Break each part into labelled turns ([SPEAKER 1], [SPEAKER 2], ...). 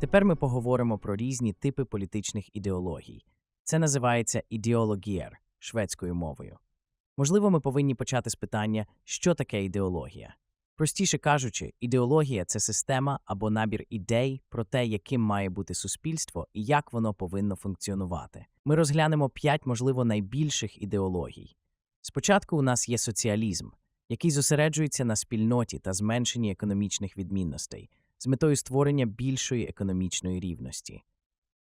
[SPEAKER 1] Тепер ми поговоримо про різні типи політичних ідеологій. Це називається ідеологієр шведською мовою. Можливо, ми повинні почати з питання, що таке ідеологія. Простіше кажучи, ідеологія це система або набір ідей про те, яким має бути суспільство і як воно повинно функціонувати. Ми розглянемо п'ять, можливо, найбільших ідеологій. Спочатку у нас є соціалізм, який зосереджується на спільноті та зменшенні економічних відмінностей з метою створення більшої економічної рівності.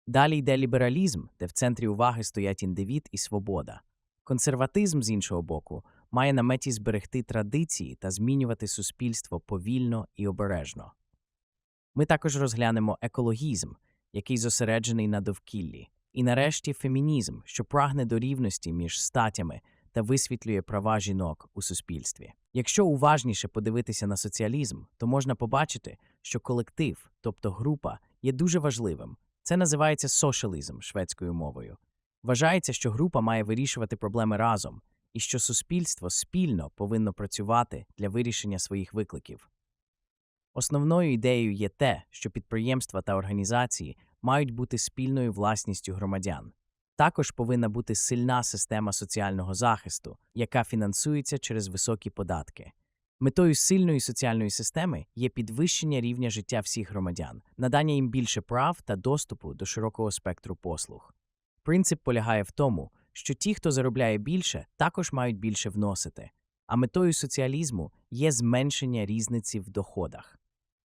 [SPEAKER 1] Далі йде лібералізм, де в центрі уваги стоять індивід і свобода. Консерватизм, з іншого боку, має на меті зберегти традиції та змінювати суспільство повільно і обережно. Ми також розглянемо екологізм, який зосереджений на довкіллі, і нарешті фемінізм, що прагне до рівності між статями та висвітлює права жінок у суспільстві. Якщо уважніше подивитися на соціалізм, то можна побачити, що колектив, тобто група, є дуже важливим. Це називається сошалізм шведською мовою. Вважається, що група має вирішувати проблеми разом, і що суспільство спільно повинно працювати для вирішення своїх викликів. Основною ідеєю є те, що підприємства та організації мають бути спільною власністю громадян. Також повинна бути сильна система соціального захисту, яка фінансується через високі податки. Метою сильної соціальної системи є підвищення рівня життя всіх громадян, надання їм більше прав та доступу до широкого спектру послуг. Принцип полягає в тому, що ті, хто заробляє більше, також мають більше вносити, а метою соціалізму є зменшення різниці в доходах.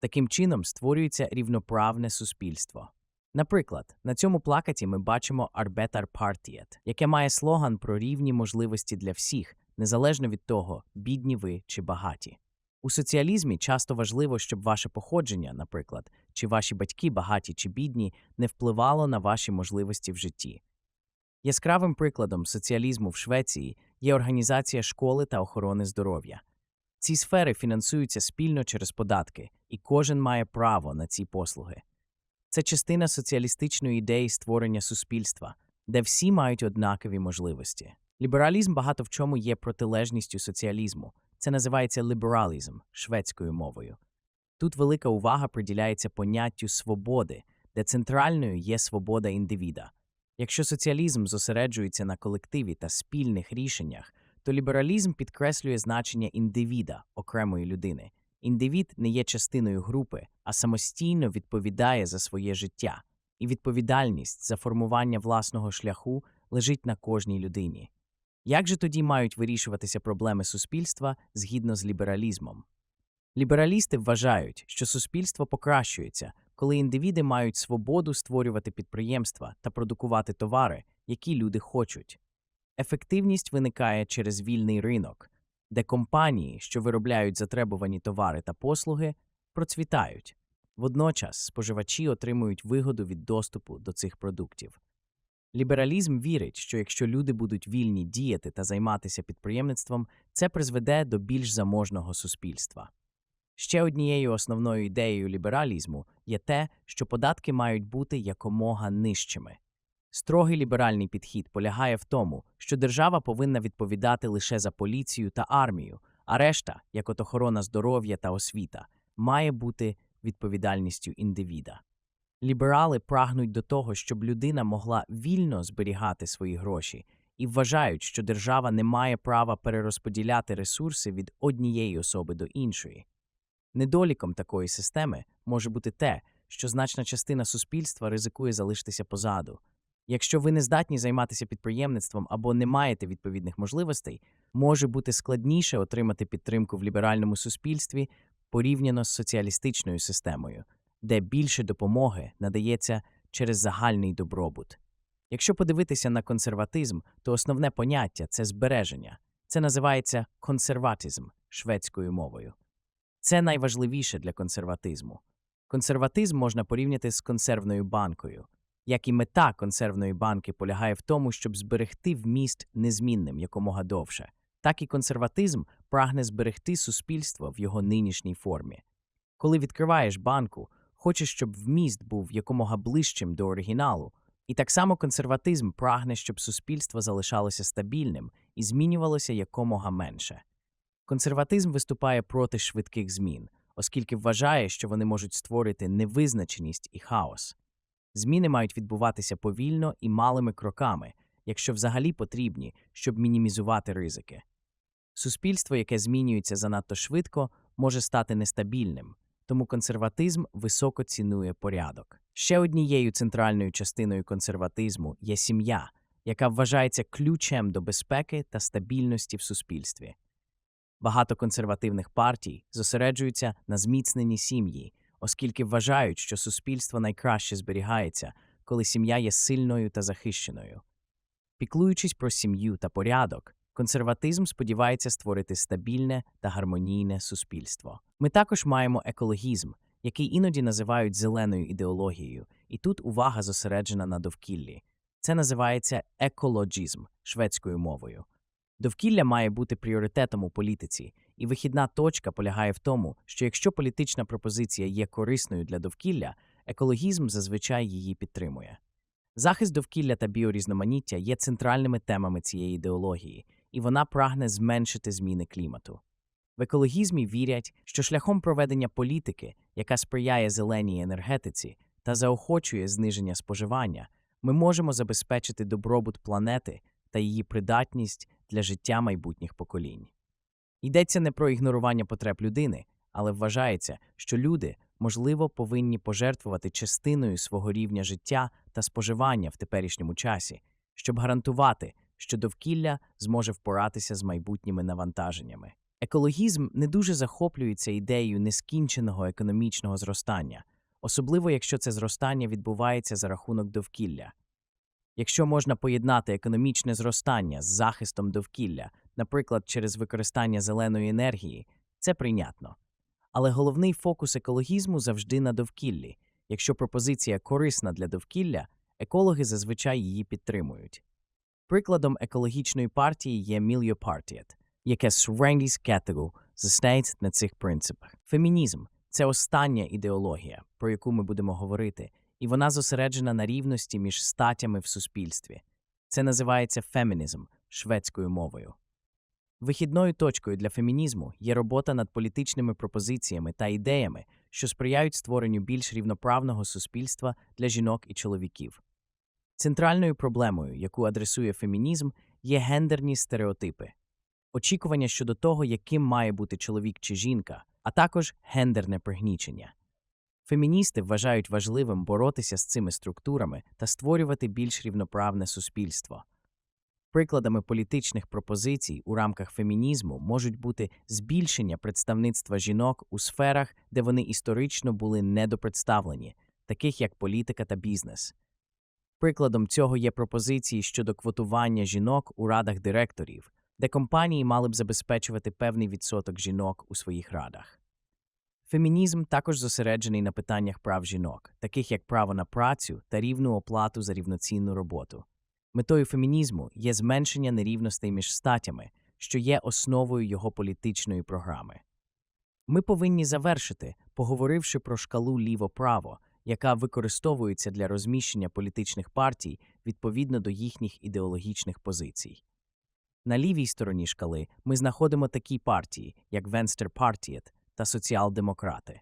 [SPEAKER 1] Таким чином створюється рівноправне суспільство. Наприклад, на цьому плакаті ми бачимо Arbetar Partiet, яке має слоган про рівні можливості для всіх, незалежно від того, бідні ви чи багаті. У соціалізмі часто важливо, щоб ваше походження, наприклад, чи ваші батьки багаті чи бідні, не впливало на ваші можливості в житті. Яскравим прикладом соціалізму в Швеції є організація школи та охорони здоров'я. Ці сфери фінансуються спільно через податки, і кожен має право на ці послуги. Це частина соціалістичної ідеї створення суспільства, де всі мають однакові можливості. Лібералізм багато в чому є протилежністю соціалізму. Це називається лібералізм шведською мовою. Тут велика увага приділяється поняттю свободи, де центральною є свобода індивіда. Якщо соціалізм зосереджується на колективі та спільних рішеннях, то лібералізм підкреслює значення індивіда, окремої людини. Індивід не є частиною групи, а самостійно відповідає за своє життя, і відповідальність за формування власного шляху лежить на кожній людині. Як же тоді мають вирішуватися проблеми суспільства згідно з лібералізмом? Лібералісти вважають, що суспільство покращується, коли індивіди мають свободу створювати підприємства та продукувати товари, які люди хочуть. Ефективність виникає через вільний ринок, де компанії, що виробляють затребувані товари та послуги, процвітають. Водночас споживачі отримують вигоду від доступу до цих продуктів. Лібералізм вірить, що якщо люди будуть вільні діяти та займатися підприємництвом, це призведе до більш заможного суспільства. Ще однією основною ідеєю лібералізму є те, що податки мають бути якомога нижчими. Строгий ліберальний підхід полягає в тому, що держава повинна відповідати лише за поліцію та армію, а решта, як от охорона здоров'я та освіта, має бути відповідальністю індивіда. Ліберали прагнуть до того, щоб людина могла вільно зберігати свої гроші і вважають, що держава не має права перерозподіляти ресурси від однієї особи до іншої. Недоліком такої системи може бути те, що значна частина суспільства ризикує залишитися позаду. Якщо ви не здатні займатися підприємництвом або не маєте відповідних можливостей, може бути складніше отримати підтримку в ліберальному суспільстві порівняно з соціалістичною системою, де більше допомоги надається через загальний добробут. Якщо подивитися на консерватизм, то основне поняття це збереження. Це називається консерватизм шведською мовою. Це найважливіше для консерватизму. Консерватизм можна порівняти з консервною банкою. Як і мета консервної банки полягає в тому, щоб зберегти вміст незмінним якомога довше, так і консерватизм прагне зберегти суспільство в його нинішній формі. Коли відкриваєш банку, хочеш, щоб вміст був якомога ближчим до оригіналу, і так само консерватизм прагне, щоб суспільство залишалося стабільним і змінювалося якомога менше. Консерватизм виступає проти швидких змін, оскільки вважає, що вони можуть створити невизначеність і хаос. Зміни мають відбуватися повільно і малими кроками, якщо взагалі потрібні, щоб мінімізувати ризики. Суспільство, яке змінюється занадто швидко, може стати нестабільним, тому консерватизм високо цінує порядок. Ще однією центральною частиною консерватизму є сім'я, яка вважається ключем до безпеки та стабільності в суспільстві. Багато консервативних партій зосереджуються на зміцненні сім'ї, оскільки вважають, що суспільство найкраще зберігається, коли сім'я є сильною та захищеною. Піклуючись про сім'ю та порядок, консерватизм сподівається створити стабільне та гармонійне суспільство. Ми також маємо екологізм, який іноді називають зеленою ідеологією, і тут увага зосереджена на довкіллі. Це називається екологізм шведською мовою. Довкілля має бути пріоритетом у політиці, і вихідна точка полягає в тому, що якщо політична пропозиція є корисною для довкілля, екологізм зазвичай її підтримує. Захист довкілля та біорізноманіття є центральними темами цієї ідеології, і вона прагне зменшити зміни клімату. В екологізмі вірять, що шляхом проведення політики, яка сприяє зеленій енергетиці та заохочує зниження споживання, ми можемо забезпечити добробут планети та її придатність для життя майбутніх поколінь. Йдеться не про ігнорування потреб людини, але вважається, що люди, можливо, повинні пожертвувати частиною свого рівня життя та споживання в теперішньому часі, щоб гарантувати, що довкілля зможе впоратися з майбутніми навантаженнями. Екологізм не дуже захоплюється ідеєю нескінченого економічного зростання, особливо якщо це зростання відбувається за рахунок довкілля. Якщо можна поєднати економічне зростання з захистом довкілля, наприклад, через використання зеленої енергії, це прийнятно. Але головний фокус екологізму завжди на довкіллі. Якщо пропозиція корисна для довкілля, екологи зазвичай її підтримують. Прикладом екологічної партії є Мільйопартієт, яке з кетегу застається на цих принципах. Фемінізм це остання ідеологія, про яку ми будемо говорити, і вона зосереджена на рівності між статями в суспільстві. Це називається фемінізм шведською мовою. Вихідною точкою для фемінізму є робота над політичними пропозиціями та ідеями, що сприяють створенню більш рівноправного суспільства для жінок і чоловіків. Центральною проблемою, яку адресує фемінізм, є гендерні стереотипи, очікування щодо того, яким має бути чоловік чи жінка, а також гендерне пригнічення. Феміністи вважають важливим боротися з цими структурами та створювати більш рівноправне суспільство. Прикладами політичних пропозицій у рамках фемінізму можуть бути збільшення представництва жінок у сферах, де вони історично були недопредставлені, таких як політика та бізнес. Прикладом цього є пропозиції щодо квотування жінок у радах директорів, де компанії мали б забезпечувати певний відсоток жінок у своїх радах. Фемінізм також зосереджений на питаннях прав жінок, таких як право на працю та рівну оплату за рівноцінну роботу. Метою фемінізму є зменшення нерівностей між статями, що є основою його політичної програми. Ми повинні завершити, поговоривши про шкалу ліво-право, яка використовується для розміщення політичних партій відповідно до їхніх ідеологічних позицій. На лівій стороні шкали ми знаходимо такі партії, як Венстерпартієт та соціал-демократи.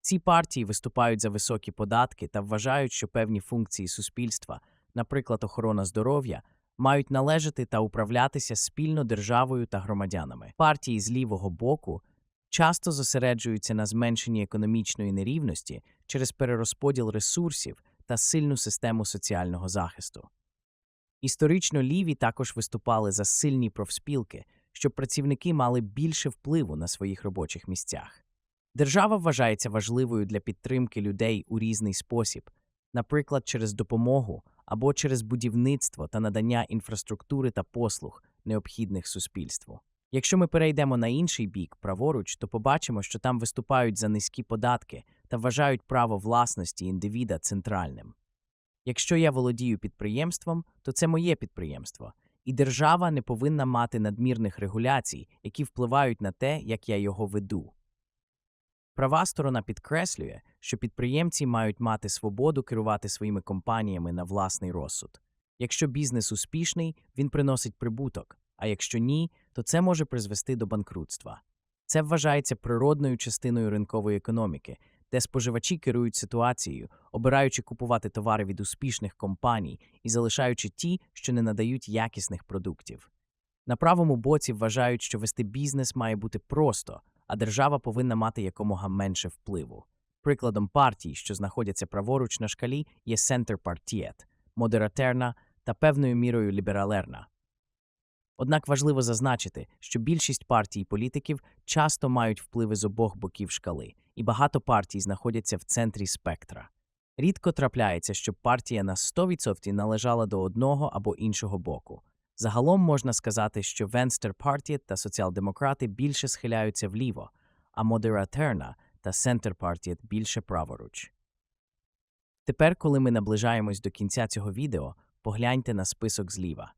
[SPEAKER 1] Ці партії виступають за високі податки та вважають, що певні функції суспільства, наприклад, охорона здоров'я, мають належати та управлятися спільно державою та громадянами. Партії з лівого боку часто зосереджуються на зменшенні економічної нерівності через перерозподіл ресурсів та сильну систему соціального захисту. Історично ліві також виступали за сильні профспілки, щоб працівники мали більше впливу на своїх робочих місцях. Держава вважається важливою для підтримки людей у різний спосіб, наприклад, через допомогу або через будівництво та надання інфраструктури та послуг, необхідних суспільству. Якщо ми перейдемо на інший бік, праворуч, то побачимо, що там виступають за низькі податки та вважають право власності індивіда центральним. Якщо я володію підприємством, то це моє підприємство, і держава не повинна мати надмірних регуляцій, які впливають на те, як я його веду. Права сторона підкреслює, що підприємці мають мати свободу керувати своїми компаніями на власний розсуд. Якщо бізнес успішний, він приносить прибуток, а якщо ні, то це може призвести до банкрутства. Це вважається природною частиною ринкової економіки, де споживачі керують ситуацією, обираючи купувати товари від успішних компаній і залишаючи ті, що не надають якісних продуктів. На правому боці вважають, що вести бізнес має бути просто, а держава повинна мати якомога менше впливу. Прикладом партій, що знаходяться праворуч на шкалі, є Центр Партієт, модератерна та певною мірою лібералерна. Однак важливо зазначити, що більшість партій і політиків часто мають впливи з обох боків шкали, і багато партій знаходяться в центрі спектра. Рідко трапляється, щоб партія на 100% належала до одного або іншого боку. Загалом можна сказати, що Венстер Партієт та соціал-демократи більше схиляються вліво, а Модератерна та Центр Партієт більше праворуч. Тепер, коли ми наближаємось до кінця цього відео, погляньте на список зліва.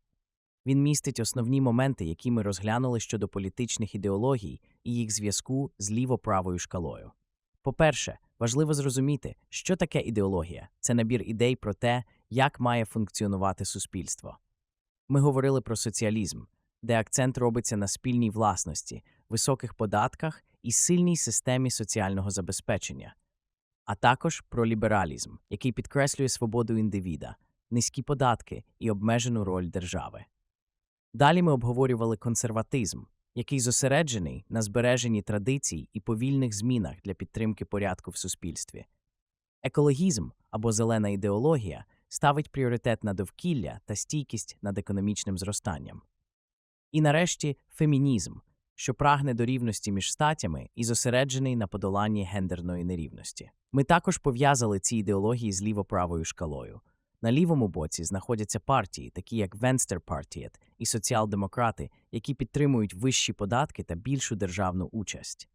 [SPEAKER 1] Він містить основні моменти, які ми розглянули щодо політичних ідеологій і їх зв'язку з ліво-правою шкалою. По-перше, важливо зрозуміти, що таке ідеологія це набір ідей про те, як має функціонувати суспільство. Ми говорили про соціалізм, де акцент робиться на спільній власності, високих податках і сильній системі соціального забезпечення, а також про лібералізм, який підкреслює свободу індивіда, низькі податки і обмежену роль держави. Далі ми обговорювали консерватизм, який зосереджений на збереженні традицій і повільних змінах для підтримки порядку в суспільстві. Екологізм або зелена ідеологія ставить пріоритет на довкілля та стійкість над економічним зростанням. І нарешті фемінізм, що прагне до рівності між статями і зосереджений на подоланні гендерної нерівності. Ми також пов'язали ці ідеології з ліво-правою шкалою. На лівому боці знаходяться партії, такі як Венстер Партієт і соціал-демократи, які підтримують вищі податки та більшу державну участь.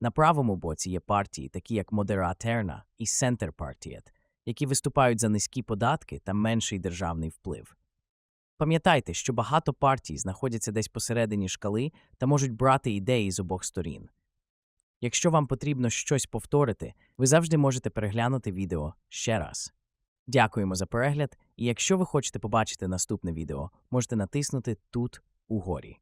[SPEAKER 1] На правому боці є партії, такі як Модератерна і Центр Партієт, які виступають за низькі податки та менший державний вплив. Пам'ятайте, що багато партій знаходяться десь посередині шкали та можуть брати ідеї з обох сторін. Якщо вам потрібно щось повторити, ви завжди можете переглянути відео ще раз. Дякуємо за перегляд, і якщо ви хочете побачити наступне відео, можете натиснути тут угорі.